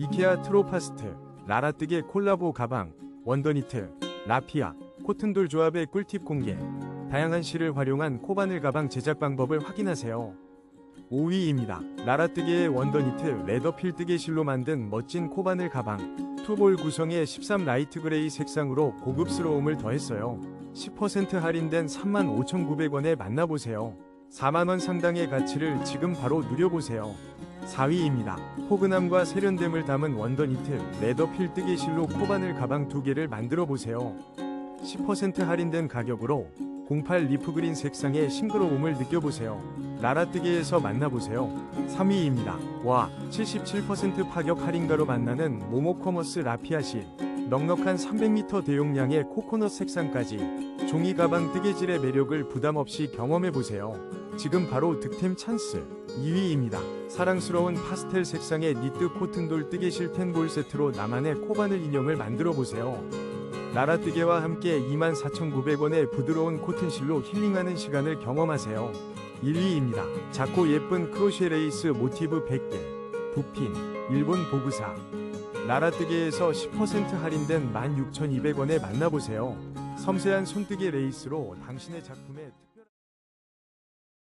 이케아 트로파스트, 라라뜨게 콜라보 가방, 원더니트, 라피아, 코튼돌 조합의 꿀팁 공개. 다양한 실을 활용한 코바늘 가방 제작 방법을 확인하세요. 5위입니다. 라라뜨게의 원더니트 레더필 뜨개 실로 만든 멋진 코바늘 가방. 투볼 구성의 13 라이트 그레이 색상으로 고급스러움을 더했어요. 10% 할인된 35,900원에 만나보세요. 4만원 상당의 가치를 지금 바로 누려보세요. 4위입니다. 포근함과 세련됨을 담은 원더니트 레더 필 뜨개 실로 코바늘 가방 두 개를 만들어 보세요. 10% 할인된 가격으로 08 리프그린 색상의 싱그러움을 느껴보세요. 라라뜨게에서 만나보세요. 3위입니다. 와, 77% 파격 할인가로 만나는 모모커머스 라피아실. 넉넉한 300m 대용량의 코코넛 색상까지 종이 가방 뜨개질의 매력을 부담 없이 경험해보세요. 지금 바로 득템 찬스. 2위입니다. 사랑스러운 파스텔 색상의 니트 코튼돌 뜨개실 텐볼 세트로 나만의 코바늘 인형을 만들어 보세요. 나라뜨개와 함께 24,900원의 부드러운 코튼실로 힐링하는 시간을 경험하세요. 1위입니다. 작고 예쁜 크로셰 레이스 모티브 100개. 부핀, 일본 보그사. 나라뜨개에서 10% 할인된 16,200원에 만나보세요. 섬세한 손뜨개 레이스로 당신의 작품에